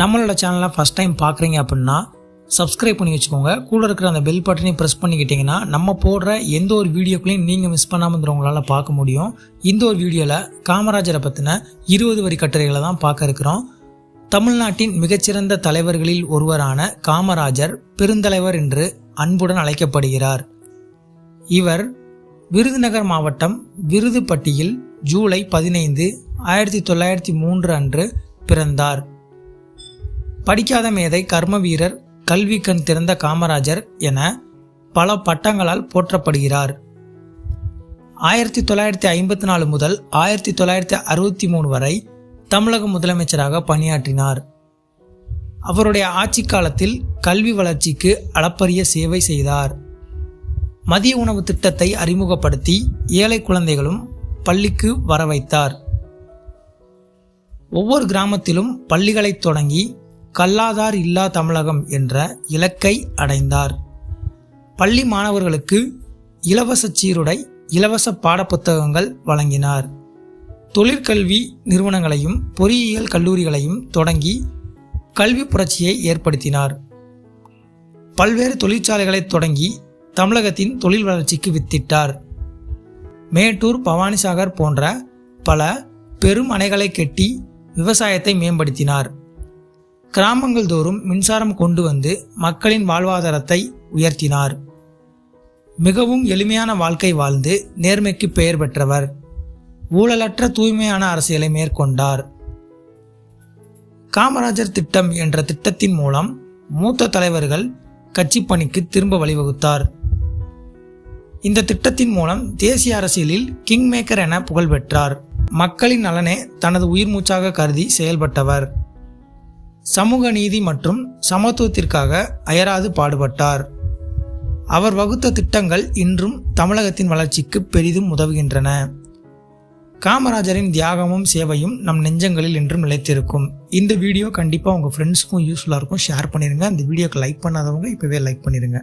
நம்மளோட சேனலை first time பார்க்குறீங்க அப்படின்னா சப்ஸ்கிரைப் பண்ணி வச்சுக்கோங்க. கூட இருக்கிற அந்த பெல் பட்டனையும் ப்ரெஸ் பண்ணிக்கிட்டிங்கன்னா நம்ம போடுற எந்த ஒரு வீடியோக்குள்ளையும் நீங்கள் மிஸ் பண்ணாமல் உங்களால் பார்க்க முடியும். இந்த ஒரு வீடியோவில் காமராஜரை பற்றின இருபது வரி கட்டுரைகளை தான் பார்க்க இருக்கிறோம். தமிழ்நாட்டின் மிகச்சிறந்த தலைவர்களில் ஒருவரான காமராஜர் பெருந்தலைவர் என்று அன்புடன் அழைக்கப்படுகிறார். இவர் விருதுநகர் மாவட்டம் விருதுப்பட்டியில் ஜூலை பதினைந்து ஆயிரத்தி தொள்ளாயிரத்தி மூன்று அன்று பிறந்தார். படிக்காத மேதை கர்ம வீரர் கல்வி கண் திறந்த காமராஜர் என பல பட்டங்களால் போற்றப்படுகிறார். ஆயிரத்தி தொள்ளாயிரத்தி ஐம்பத்தி நாலு முதல் ஆயிரத்தி தொள்ளாயிரத்தி அறுபத்தி மூணு வரை தமிழக முதலமைச்சராக பணியாற்றினார். அவருடைய ஆட்சி காலத்தில் கல்வி வளர்ச்சிக்கு அளப்பரிய சேவை செய்தார். மதிய உணவு திட்டத்தை அறிமுகப்படுத்தி ஏழை குழந்தைகளும் பள்ளிக்கு வர வைத்தார் ஒவ்வொரு கிராமத்திலும் பள்ளிகளை தொடங்கி கல்லாதார் இல்லா தமிழகம் என்ற இலக்கை அடைந்தார். பள்ளி மாணவர்களுக்கு இலவச சீருடை இலவச பாடப்புத்தகங்கள் வழங்கினார். தொழிற்கல்வி நிறுவனங்களையும் பொறியியல் கல்லூரிகளையும் தொடங்கி கல்வி புரட்சியை ஏற்படுத்தினார். பல்வேறு தொழிற்சாலைகளை தொடங்கி தமிழகத்தின் தொழில் வளர்ச்சிக்கு வித்திட்டார். மேட்டூர் பவானிசாகர் போன்ற பல பெரும் அணைகளை கட்டி விவசாயத்தை மேம்படுத்தினார். கிராமங்கள் தோறும் மின்சாரம் கொண்டு வந்து மக்களின் வாழ்வாதாரத்தை உயர்த்தினார். மிகவும் எளிமையான வாழ்க்கை வாழ்ந்து நேர்மைக்கு பெயர் பெற்றவர். ஊழலற்ற தூய்மையான அரசியலை மேற்கொண்டார். காமராஜர் திட்டம் என்ற திட்டத்தின் மூலம் மூத்த தலைவர்கள் கட்சி பணிக்கு திரும்ப வழிவகுத்தார். இந்த திட்டத்தின் மூலம் தேசிய அரசியலில் கிங் மேக்கர் என புகழ்பெற்றார். மக்களின் நலனே தனது உயிர் மூச்சாக கருதி செயல்பட்டவர். சமூக நீதி மற்றும் சமத்துவத்திற்காக அயராது பாடுபட்டார். அவர் வகுத்த திட்டங்கள் இன்றும் தமிழகத்தின் வளர்ச்சிக்கு பெரிதும் உதவுகின்றன. காமராஜரின் தியாகமும் சேவையும் நம் நெஞ்சங்களில் என்றும் நிலைத்திருக்கும். இந்த வீடியோ கண்டிப்பாக உங்கள் ஃப்ரெண்ட்ஸுக்கும் யூஸ்ஃபுல்லாக இருக்கும். ஷேர் பண்ணிடுங்க அந்த வீடியோக்கு லைக் பண்ணாதவங்க இப்போவே லைக் பண்ணிடுங்க